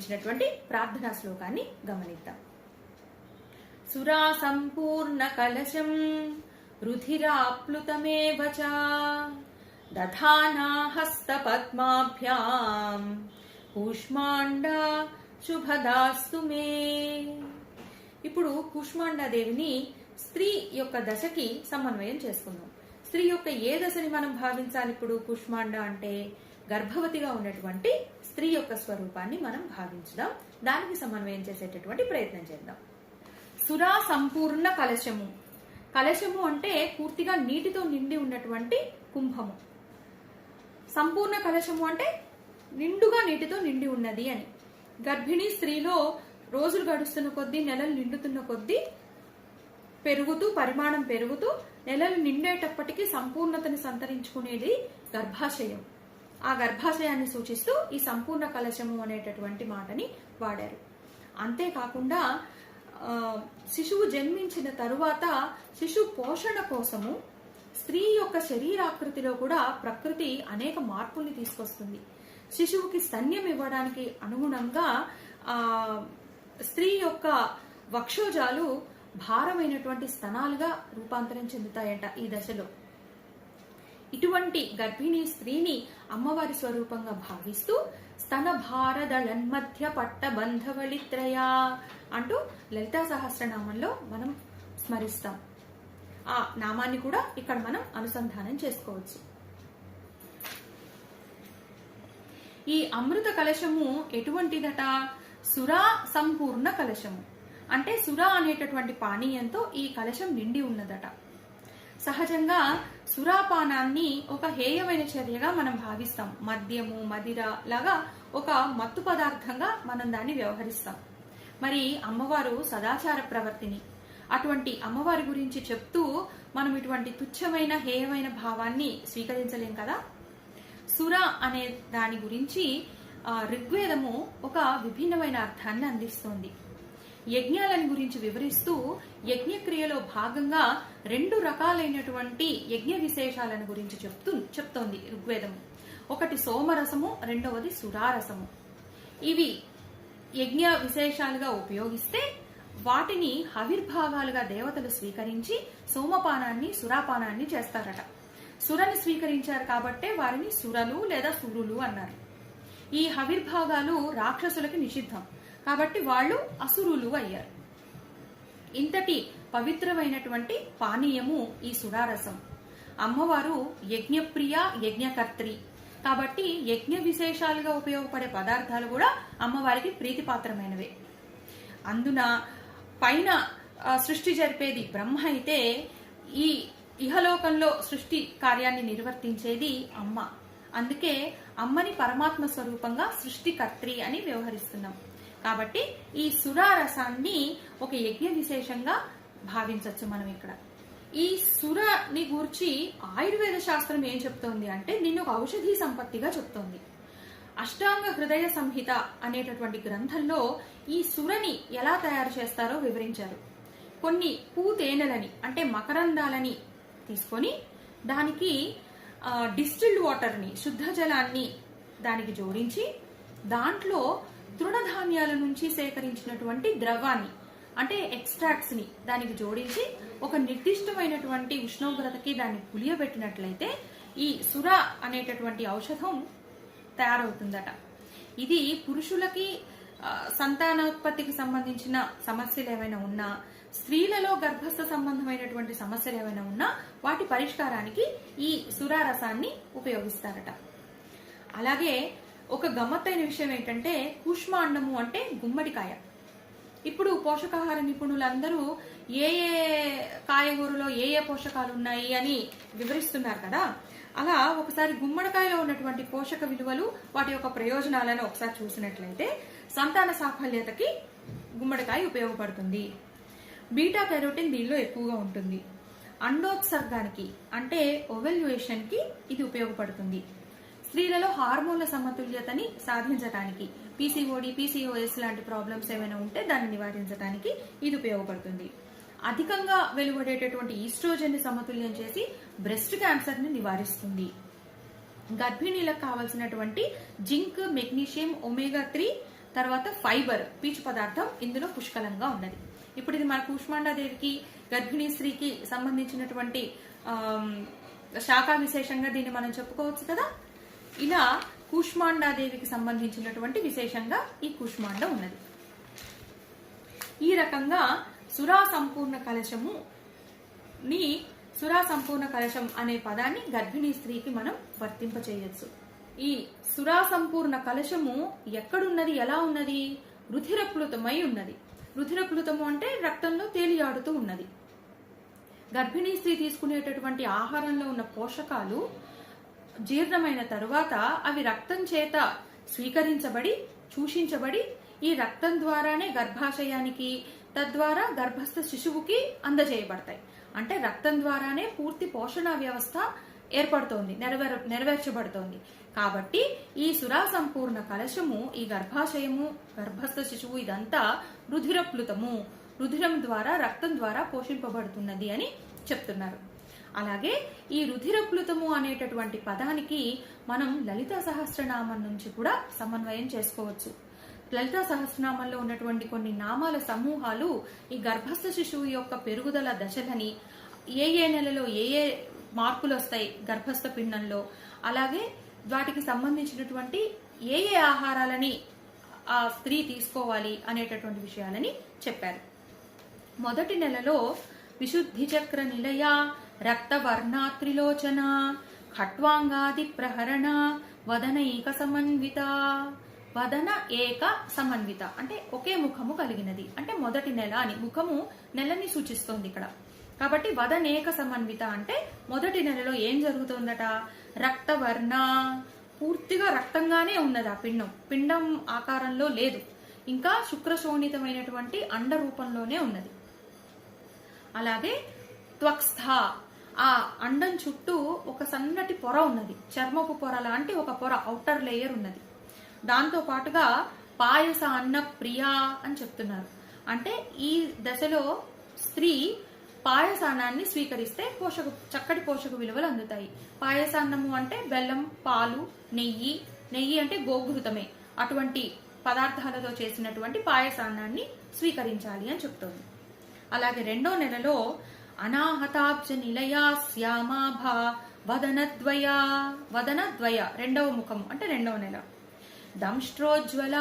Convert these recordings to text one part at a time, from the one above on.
సంబంధించినటువంటి ప్రార్థనా శ్లోకాన్ని గమనిద్దాం. సురా సంపూర్ణ కలశం రుధిరాప్లుతమేవ చ దధానా హస్త పద్మాభ్యాం కూష్మాండ శుభదాస్తు మే. ఇప్పుడు కూష్మాండాదేవిని స్త్రీ యొక్క దశకి సమన్వయం చేసుకుందాం. స్త్రీ యొక్క ఏ దశని మనం భావించాలి ఇప్పుడు? కుష్మాండ అంటే గర్భవతిగా ఉన్నటువంటి స్త్రీ యొక్క స్వరూపాన్ని మనం భావించుదాం. దానికి సమన్వయం చేసేటటువంటి ప్రయత్నం చేద్దాం. సురా సంపూర్ణ కలశము. కలశము అంటే పూర్తిగా నీటితో నిండి ఉన్నటువంటి కుంభము. సంపూర్ణ కలశము అంటే నిండుగా నీటితో నిండి ఉన్నది అని. గర్భిణీ స్త్రీలో రోజులు గడుస్తున్న కొద్దీ నెలలు నిండుతున్న కొద్దీ పెరుగుతూ పరిమాణం పెరుగుతూ నెలలు నిండేటప్పటికీ సంపూర్ణతను సంతరించుకునేది గర్భాశయం. ఆ గర్భాశయాన్ని సూచిస్తూ ఈ సంపూర్ణ కలశము అనేటటువంటి మాటని వాడారు. అంతేకాకుండా శిశువు జన్మించిన తరువాత శిశు పోషణ కోసము స్త్రీ యొక్క శరీరాకృతిలో కూడా ప్రకృతి అనేక మార్పుల్ని తీసుకొస్తుంది. శిశువుకి స్తన్యం ఇవ్వడానికి అనుగుణంగా ఆ స్త్రీ యొక్క వక్షోజాలు భారమైనటువంటి స్తనాలుగా రూపాంతరం చెందుతాయంట ఈ దశలో. ఇటువంటి గర్భిణీ స్త్రీని అమ్మవారి స్వరూపంగా భావిస్తూ స్తన భారదళన్మధ్య పట్ట బంధవళిత్రయా అంటూ లలితా సహస్రనామంలో మనం స్మరిస్తాం. ఆ నామాన్ని కూడా ఇక్కడ మనం అనుసంధానం చేసుకోవచ్చు. ఈ అమృత కలశము ఎటువంటిదట? సురా సంపూర్ణ కలశము. అంటే సురా అనేటటువంటి పానీయంతో ఈ కలశం నిండి ఉన్నదట. సహజంగా సురాపానాన్ని ఒక హేయమైన చర్యగా మనం భావిస్తాం. మద్యము మదిర లాగా ఒక మత్తు పదార్థంగా మనం దాన్ని వ్యవహరిస్తాం. మరి అమ్మవారు సదాచార ప్రవర్తిని అటువంటి అమ్మవారి గురించి చెప్తూ మనం ఇటువంటి తుచ్చమైన హేయమైన భావాన్ని స్వీకరించలేం కదా? సుర అనే దాని గురించి ఋగ్వేదము ఒక విభిన్నమైన అర్థాన్ని అందిస్తోంది. యజ్ఞాలని గురించి వివరిస్తూ యజ్ఞక్రియలో భాగంగా రెండు రకాలైనటువంటి యజ్ఞ విశేషాలను గురించి చెప్తూ చెప్తోంది ఋగ్వేదము. ఒకటి సోమరసము రెండవది సురారసము. ఇవి యజ్ఞ విశేషాలుగా ఉపయోగిస్తే వాటిని హవిర్భాగాలుగా దేవతలు స్వీకరించి సోమపానాన్ని సురాపానాన్ని చేస్తారట. సురని స్వీకరించారు కాబట్టే వారిని సురలు లేదా సురులు అన్నారు. ఈ హవిర్భాగాలు రాక్షసులకి నిషిద్ధం. కాబట్టి వాళ్ళు అసురులు అయ్యారు. ఇంతటి పవిత్రమైనటువంటి పానీయము ఈ సుడారసం. అమ్మవారు యజ్ఞప్రియ యజ్ఞకర్త్రి. కాబట్టి యజ్ఞ విశేషాలుగా ఉపయోగపడే పదార్థాలు కూడా అమ్మవారికి ప్రీతిపాత్రమైనవే. అందున పైన సృష్టి జరిపేది బ్రహ్మ అయితే ఈ ఇహలోకంలో సృష్టి కార్యాన్ని నిర్వర్తించేది అమ్మ. అందుకే అమ్మని పరమాత్మ స్వరూపంగా సృష్టికర్త్రి అని వ్యవహరిస్తున్నాం. కాబట్టి ఈ సురారసాన్ని ఒక యజ్ఞ విశేషంగా భావించవచ్చు మనం ఇక్కడ. ఈ సురని గూర్చి ఆయుర్వేద శాస్త్రం ఏం చెప్తోంది అంటే దీన్ని ఒక ఔషధీ సంపత్తిగా చెప్తోంది. అష్టాంగ హృదయ సంహిత అనేటటువంటి గ్రంథంలో ఈ సురని ఎలా తయారు చేస్తారో వివరించారు. కొన్ని పూతేనెలని అంటే మకరందాలని తీసుకొని దానికి డిస్టిల్డ్ వాటర్ని శుద్ధ జలాన్ని దానికి జోడించి దాంట్లో తృణధాన్యాల నుంచి సేకరించినటువంటి ద్రవాన్ని అంటే ఎక్స్ట్రాక్ట్స్ని దానికి జోడించి ఒక నిర్దిష్టమైనటువంటి ఉష్ణోగ్రతకి దాన్ని పులియబెట్టినట్లయితే ఈ సుర అనేటటువంటి ఔషధం తయారవుతుందట. ఇది పురుషులకి సంతానోత్పత్తికి సంబంధించిన సమస్యలు ఏమైనా ఉన్నా స్త్రీలలో గర్భస్థ సంబంధమైనటువంటి సమస్యలు ఏమైనా ఉన్నా వాటి పరిష్కారానికి ఈ సురారసాన్ని ఉపయోగిస్తారట. అలాగే ఒక గమ్మత్తైన విషయం ఏంటంటే కూష్మాండము అంటే గుమ్మడికాయ. ఇప్పుడు పోషకాహార నిపుణులందరూ ఏ ఏ కాయగూరలో ఏ ఏ పోషకాలు ఉన్నాయి అని వివరిస్తున్నారు కదా? అలా ఒకసారి గుమ్మడికాయలో ఉన్నటువంటి పోషక విలువలు వాటి యొక్క ప్రయోజనాలను ఒకసారి చూసినట్లయితే సంతాన సాఫల్యతకి గుమ్మడికాయ ఉపయోగపడుతుంది. బీటా కెరోటిన్ దీనిలో ఎక్కువగా ఉంటుంది. అండోత్సర్గానికి అంటే ఓవెల్యుయేషన్కి ఇది ఉపయోగపడుతుంది. స్త్రీలలో హార్మోన్ల సమతుల్యతని సాధించడానికి పీసీఓడి పీసీఓఎస్ లాంటి ప్రాబ్లమ్స్ ఏమైనా ఉంటే దాన్ని నివారించడానికి ఇది ఉపయోగపడుతుంది. అధికంగా వెలువడేటటువంటి ఈస్ట్రోజన్ని సమతుల్యం చేసి బ్రెస్ట్ క్యాన్సర్ని నివారిస్తుంది. గర్భిణీలకు కావాల్సినటువంటి జింక్ మెగ్నీషియం ఒమేగా త్రీ తర్వాత ఫైబర్ పీచు పదార్థం ఇందులో పుష్కలంగా ఉన్నది. ఇప్పుడు ఇది మన కూష్మాండాదేవికి గర్భిణీ స్త్రీకి సంబంధించినటువంటి శాఖ విశేషంగా దీన్ని మనం చెప్పుకోవచ్చు కదా? ఇలా కూష్మాండాదేవికి సంబంధించినటువంటి విశేషంగా ఈ కూష్మాండ ఉన్నది. ఈ రకంగా సురా సంపూర్ణ కలశము ని సురా సంపూర్ణ కలశం అనే పదాన్ని గర్భిణీ స్త్రీకి మనం వర్తింప చేయొచ్చు. ఈ సురా సంపూర్ణ కలశము ఎక్కడున్నది ఎలా ఉన్నది? రుధిరప్లుతమై ఉన్నది. రుధిరప్లుతము అంటే రక్తంలో తేలియాడుతూ ఉన్నది. గర్భిణీ స్త్రీ తీసుకునేటటువంటి ఆహారంలో ఉన్న పోషకాలు జీర్ణమైన తరువాత అవి రక్తం చేత స్వీకరించబడి చూషించబడి ఈ రక్తం ద్వారానే గర్భాశయానికి తద్వారా గర్భస్థ శిశువుకి అందజేయబడతాయి. అంటే రక్తం ద్వారానే పూర్తి పోషణ వ్యవస్థ ఏర్పడుతోంది నెరవేర నెరవేర్చబడుతోంది. కాబట్టి ఈ సురా సంపూర్ణ కలశము ఈ గర్భాశయము గర్భస్థ శిశువు ఇదంతా రుధిరప్లుతము రుధిరం ద్వారా రక్తం ద్వారా పోషింపబడుతున్నది అని చెప్తున్నారు. అలాగే ఈ రుధిరప్లుతము అనేటటువంటి పదానికి మనం లలిత సహస్రనామం నుంచి కూడా సమన్వయం చేసుకోవచ్చు. లలిత సహస్రనామంలో ఉన్నటువంటి కొన్ని నామాల సమూహాలు ఈ గర్భస్థ శిశువు యొక్క పెరుగుదల దశలని ఏ ఏ నెలలో ఏ ఏ మార్పులు వస్తాయి గర్భస్థ పిండంలో అలాగే వాటికి సంబంధించినటువంటి ఏ ఏ ఆహారాలని ఆ స్త్రీ తీసుకోవాలి అనేటటువంటి విషయాలని చెప్పారు. మొదటి నెలలో విశుద్ధి చక్ర నిలయ రక్తవర్ణాత్రిలోచన ఖట్వాంగాది ప్రహరణ వదన ఏక సమన్విత వదన ఏక సమన్విత అంటే ఒకే ముఖము కలిగినది. అంటే మొదటి నెల అని ముఖము నెలని సూచిస్తోంది ఇక్కడ. కాబట్టి వదనేక సమన్విత అంటే మొదటి నెలలో ఏం జరుగుతుందట? రక్తవర్ణ. పూర్తిగా రక్తంగానే ఉన్నది ఆ పిండం. పిండం ఆకారంలో లేదు. ఇంకా శుక్రశోణితమైనటువంటి అండ రూపంలోనే ఉన్నది. అలాగే త్వక్స్థ. ఆ అండం చుట్టూ ఒక సన్నటి పొర ఉన్నది. చర్మపు పొర లాంటి ఒక పొర ఔటర్ లేయర్ ఉన్నది. దాంతో పాటుగా పాయస అన్న ప్రియా అని చెప్తున్నారు. అంటే ఈ దశలో స్త్రీ పాయసానాన్ని స్వీకరిస్తే పోషక చక్కటి పోషక విలువలు అందుతాయి. పాయసాన్నము అంటే బెల్లం పాలు నెయ్యి. నెయ్యి అంటే గోఘృతమే అటువంటి పదార్థాలతో చేసినటువంటి పాయసాన్నాన్ని స్వీకరించాలి అని చెప్తోంది. అలాగే రెండో నెలలో అనాహతాబ్జ నిలయా శ్యామాభా వదనద్వయ వదనద్వయ రెండవ ముఖము అంటే రెండవ నెల. దంష్ట్రోజ్వల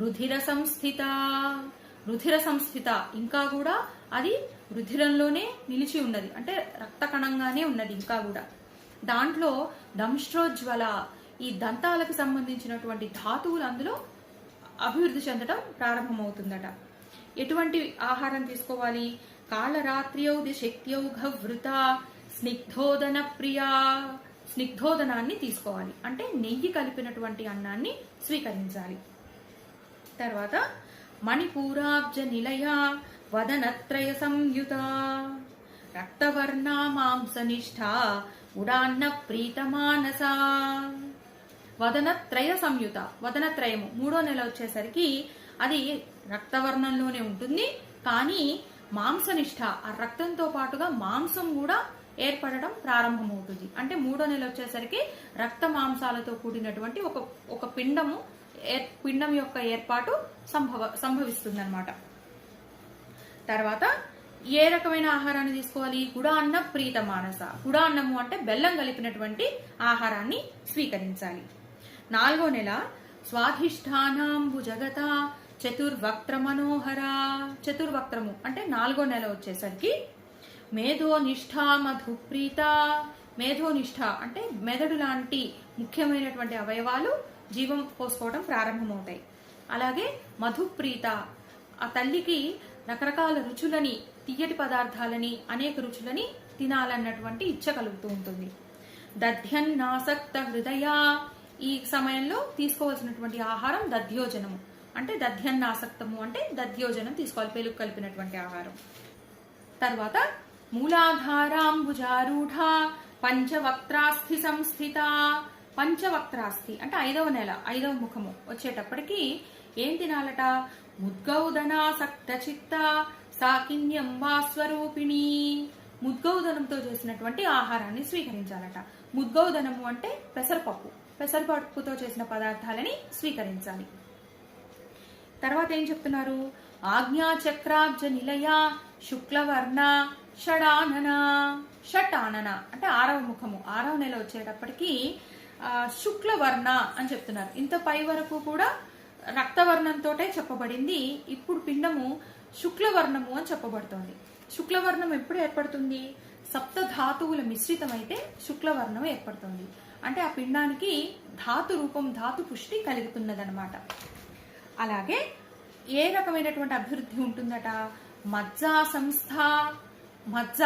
రుధిర సంస్థిత రుధిర సంస్థిత ఇంకా కూడా అది రుధిరంలోనే నిలిచి ఉన్నది అంటే రక్త కణంగానే ఉన్నది ఇంకా కూడా. దాంట్లో దంష్ట్రోజ్వల ఈ దంతాలకు సంబంధించినటువంటి ధాతువులు అందులో అభివృద్ధి చెందడం ప్రారంభమవుతుందట. ఎటువంటి ఆహారం తీసుకోవాలి? కాళరాత్ర్యౌది శక్త్యౌఘవృత స్నిగ్ధోదన ప్రియా. స్నిగ్ధోదనాన్ని తీసుకోవాలి. అంటే నెయ్యి కలిపినటువంటి అన్నాన్ని స్వీకరించాలి. తర్వాత మణిపూరాబ్జ నిలయ వదనత్రయ సంయుత రక్తవర్ణ మాంసనిష్ట ఉడాన్న ప్రీతమానస. వదనత్రయ సంయుత వదనత్రయము మూడో నెల వచ్చేసరికి అది రక్తవర్ణంలోనే ఉంటుంది. కానీ మాంసనిష్ట ఆ రక్తంతో పాటుగా మాంసం కూడా ఏర్పడడం ప్రారంభమవుతుంది. అంటే మూడో నెల వచ్చేసరికి రక్త మాంసాలతో కూడినటువంటి ఒక ఒక పిండము ఏర్- పిండం యొక్క ఏర్పాటు సంభవ సంభవిస్తుంది తర్వాత ఏ రకమైన ఆహారాన్ని తీసుకోవాలి? గుడాన్న ప్రీత మానస. గుడాన్నము అంటే బెల్లం కలిపినటువంటి ఆహారాన్ని స్వీకరించాలి. నాలుగో నెల స్వాధిష్టానాంబు జగత చతుర్వక్త్ర మనోహర చతుర్వక్త్రము. అంటే నాలుగో నెల వచ్చేసరికి మేధోనిష్ఠ మధుప్రీత మేధోనిష్ఠ అంటే మెదడు లాంటి ముఖ్యమైనటువంటి అవయవాలు జీవం పోసుకోవడం ప్రారంభమవుతాయి. అలాగే మధుప్రీత ఆ తల్లికి రకరకాల రుచులని తీయటి పదార్థాలని అనేక రుచులని తినాలన్నటువంటి ఇచ్చ కలుగుతూ ఉంటుంది. దధ్యన్నాసక్త హృదయ ఈ సమయంలో తీసుకోవాల్సినటువంటి ఆహారం దధ్యోజనము. అంటే దధ్యన్నాసక్తము అంటే దధ్యోజనం తీసుకోవాలి పెలుగు కలిపినటువంటి ఆహారం. తర్వాత మూలాధారాంబుజారూఢ పంచవక్త్రాస్థి సంస్థిత. పంచవక్త్రాస్థి అంటే ఐదవ నెల ఐదవ ముఖము వచ్చేటప్పటికి ఏం తినాలట? ముద్గౌదనాసక్త చిత్త సాకిన్యం వా స్వరూపిణి. ముద్గౌదనంతో చేసినటువంటి ఆహారాన్ని స్వీకరించాలట. ముద్గౌదనము అంటే పెసరపప్పు పెసరపప్పుతో చేసిన పదార్థాలని స్వీకరించాలి. తర్వాత ఏం చెప్తున్నారు? ఆజ్ఞాచక్రాబ్జ నిలయ శుక్లవర్ణ షడానన. షటానన అంటే ఆరవ ముఖము. ఆరవ నెల వచ్చేటప్పటికి శుక్లవర్ణ అని చెప్తున్నారు. ఇంత పై వరకు కూడా రక్తవర్ణంతోటే చెప్పబడింది. ఇప్పుడు పిండము శుక్లవర్ణము అని చెప్పబడుతోంది. శుక్లవర్ణం ఎప్పుడు ఏర్పడుతుంది? సప్త ధాతువుల మిశ్రితమైతే శుక్లవర్ణం ఏర్పడుతుంది. అంటే ఆ పిండానికి ధాతు రూపం ధాతు పుష్టి కలుగుతున్నదనమాట అలాగే ఏ రకమైనటువంటి అభివృద్ధి ఉంటుందట? మజ్జ సంస్థ మజ్జ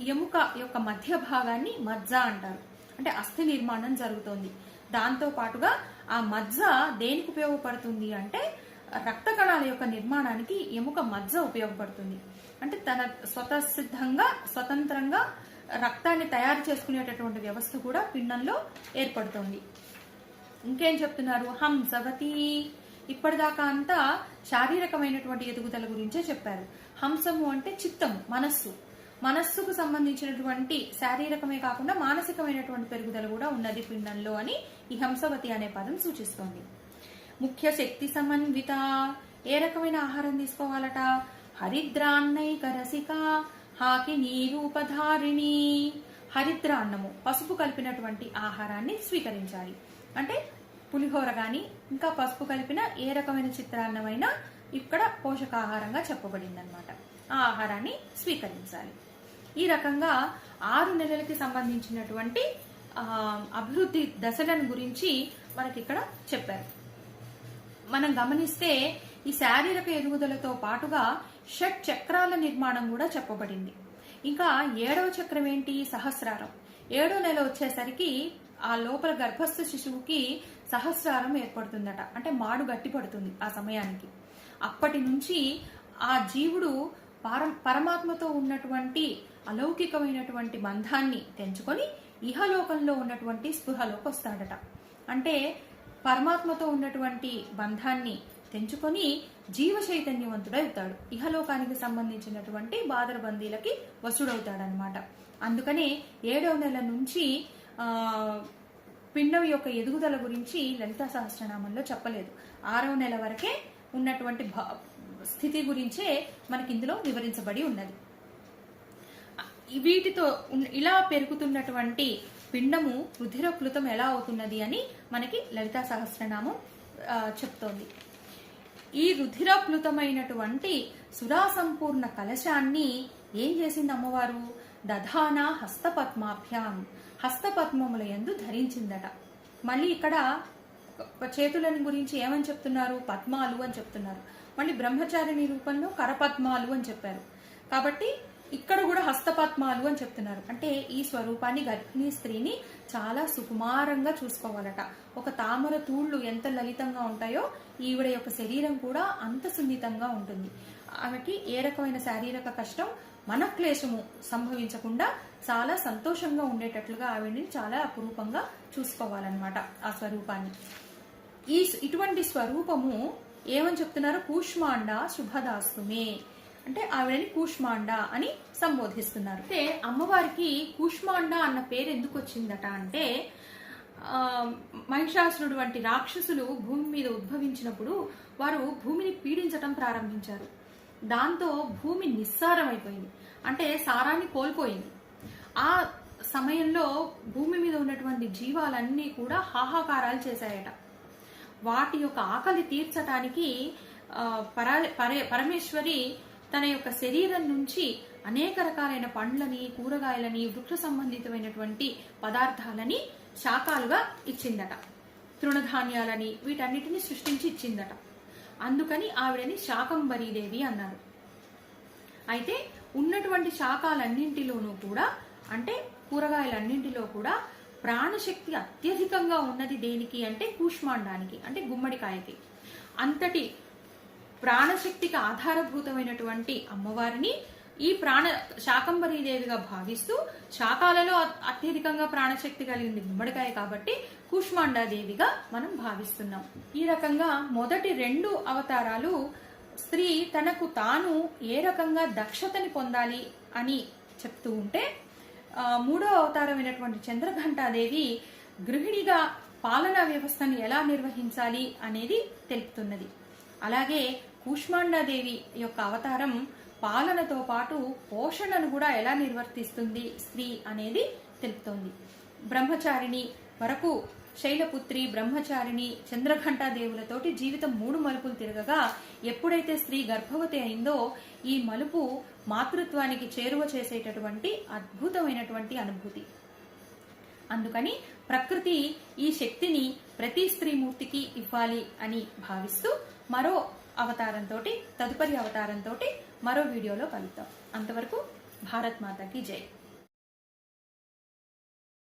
ఎముక యొక్క మధ్య భాగాన్ని మజ్జ అంటారు. అంటే అస్థి నిర్మాణం జరుగుతోంది. దాంతో పాటుగా ఆ మజ్జ దేనికి ఉపయోగపడుతుంది అంటే రక్త కణాల యొక్క నిర్మాణానికి ఎముక మజ్జ ఉపయోగపడుతుంది. అంటే తన స్వతసిద్ధంగా స్వతంత్రంగా రక్తాన్ని తయారు చేసుకునేటటువంటి వ్యవస్థ కూడా పిండంలో ఏర్పడుతోంది. ఇంకేం చెప్తున్నారు? హంసవతి ఇప్పటిదాకా అంతా శారీరకమైనటువంటి ఎదుగుదల గురించే చెప్పారు. హంసము అంటే చిత్తము మనస్సు. మనస్సుకు సంబంధించినటువంటి శారీరకమే కాకుండా మానసికమైనటువంటి పెరుగుదల కూడా ఉన్నది పిండంలో అని ఈ హంసవతి అనే పదం సూచిస్తోంది. ముఖ్య శక్తి సమన్విత ఏ రకమైన ఆహారం తీసుకోవాలట? హరిద్రాన్నైక రసిక హాకి నీరూపధారిణి హరిద్ర అన్నము పసుపు కలిపినటువంటి ఆహారాన్ని స్వీకరించాలి. అంటే పులిహోర కానీ ఇంకా పసుపు కలిపిన ఏ రకమైన చిత్రాన్నమైనా ఇక్కడ పోషకాహారంగా చెప్పబడింది అనమాట ఆ ఆహారాన్ని స్వీకరించాలి. ఈ రకంగా ఆరు నెలలకి సంబంధించినటువంటి అభివృద్ధి దశలను గురించి మనకి ఇక్కడ చెప్పారు. మనం గమనిస్తే ఈ శారీరక ఎదుగుదలతో పాటుగా షట్ చక్రాల నిర్మాణం కూడా చెప్పబడింది. ఇంకా ఏడవ చక్రం ఏంటి సహస్రారం. ఏడో నెల వచ్చేసరికి ఆ లోపల గర్భస్థ శిశువుకి సహస్రారం ఏర్పడుతుందట. అంటే మాడు గట్టి పడుతుంది ఆ సమయానికి. అప్పటి నుంచి ఆ జీవుడు పరం పరమాత్మతో ఉన్నటువంటి అలౌకికమైనటువంటి బంధాన్ని తెంచుకొని ఇహలోకంలో ఉన్నటువంటి స్పృహలోకి వస్తాడట. అంటే పరమాత్మతో ఉన్నటువంటి బంధాన్ని తెంచుకొని జీవ చైతన్యవంతుడవుతాడు ఇహలోకానికి సంబంధించినటువంటి బాదరబందీలకి వసుడవుతాడనమాట అందుకనే ఏడవ నెల నుంచి పిండం యొక్క ఎదుగుదల గురించి లలితా సహస్రనామంలో చెప్పలేదు. ఆరవ నెల వరకే ఉన్నటువంటి భా- స్థితి గురించే మనకి ఇందులో వివరించబడి ఉన్నది. వీటితో ఉన్- ఇలా పెరుగుతున్నటువంటి పిండము రుధిరప్లుతం ఎలా అవుతున్నది అని మనకి లలితా సహస్రనామం చెప్తోంది. ఈ రుధిరప్లుతమైనటువంటి సురాసంపూర్ణ కలశాన్ని ఏం చేసింది అమ్మవారు? దధాన హస్తపద్మాభ్యాం. హస్తపద్మముల యందు ధరించిందట. మళ్ళీ ఇక్కడ చేతులను గురించి ఏమని చెప్తున్నారు? పద్మాలు అని చెప్తున్నారు. మళ్ళీ బ్రహ్మచారిణి రూపంలో కరపద్మాలు అని చెప్పారు. కాబట్టి ఇక్కడ కూడా హస్తపద్మాలు అని చెప్తున్నారు. అంటే ఈ స్వరూపాన్ని గర్భిణీ స్త్రీని చాలా సుకుమారంగా చూసుకోవాలట. ఒక తామర తూళ్ళు ఎంత లలితంగా ఉంటాయో ఈవిడ యొక్క శరీరం కూడా అంత సున్నితంగా ఉంటుంది. ఆమెకి ఏ రకమైన శారీరక కష్టం మనక్లేశము సంభవించకుండా చాలా సంతోషంగా ఉండేటట్లుగా ఆవిడని చాలా అపురూపంగా చూసుకోవాలన్నమాట ఆ స్వరూపాన్ని. ఈ ఇటువంటి స్వరూపము ఏమని చెప్తున్నారు? కూష్మాండ శుభదాస్తుమే. అంటే ఆవిడని కూష్మాండ అని సంబోధిస్తున్నారు. అంటే అమ్మవారికి కూష్మాండ అన్న పేరు ఎందుకు వచ్చిందట అంటే మహిషాసురుడు వంటి రాక్షసులు భూమి మీద ఉద్భవించినప్పుడు వారు భూమిని పీడించటం ప్రారంభించారు. దాంతో భూమి నిస్సారమైపోయింది. అంటే సారాన్ని కోల్పోయింది. ఆ సమయంలో భూమి మీద ఉన్నటువంటి జీవాలన్నీ కూడా హాహాకారాలు చేశాయట. వాటి యొక్క ఆకలి తీర్చటానికి పరే- పరమేశ్వరి తన యొక్క శరీరం నుంచి అనేక రకాలైన పండ్లని కూరగాయలని వృక్ష సంబంధితమైనటువంటి పదార్థాలని శాఖాలుగా ఇచ్చిందట. తృణధాన్యాలని వీటన్నిటిని సృష్టించి ఇచ్చిందట. అందుకని ఆవిడని శాకంబరీదేవి అన్నారు. అయితే ఉన్నటువంటి శాఖలన్నింటిలోనూ కూడా అంటే కూరగాయలన్నింటిలో కూడా ప్రాణశక్తి అత్యధికంగా ఉన్నది దేనికి అంటే కూష్మాండానికి అంటే గుమ్మడికాయకి. అంతటి ప్రాణశక్తికి ఆధారభూతమైనటువంటి అమ్మవారిని ఈ ప్రాణ శాకంబరీదేవిగా భావిస్తూ శాకాలలో అత్యధికంగా ప్రాణశక్తి కలిగింది గుమ్మడికాయ కాబట్టి కూష్మాండాదేవిగా మనం భావిస్తున్నాం. ఈ రకంగా మొదటి రెండు అవతారాలు స్త్రీ తనకు తాను ఏ రకంగా దక్షతని పొందాలి అని చెప్తూ ఉంటే మూడో అవతారమైనటువంటి చంద్రఘంటాదేవి గృహిణిగా పాలనా వ్యవస్థను ఎలా నిర్వహించాలి అనేది తెలుపుతున్నది. అలాగే కూష్మాండాదేవి యొక్క అవతారం పాలనతో పాటు పోషణను కూడా ఎలా నిర్వర్తిస్తుంది స్త్రీ అనేది తెలుపుతోంది. బ్రహ్మచారిణి వరకు శైలపుత్రి బ్రహ్మచారిణి చంద్రఘంటాదేవులతోటి జీవితం మూడు మలుపులు తిరగగా ఎప్పుడైతే స్త్రీ గర్భవతి అయిందో ఈ మలుపు మాతృత్వానికి చేరువ చేసేటటువంటి అద్భుతమైనటువంటి అనుభూతి. అందుకని ప్రకృతి ఈ శక్తిని ప్రతి స్త్రీమూర్తికి ఇవ్వాలి అని భావిస్తూ మరో అవతారంతో తదుపరి అవతారంతో మరో వీడియోలో కలుద్దాం. అంతవరకు భారత్ మాతకి జై.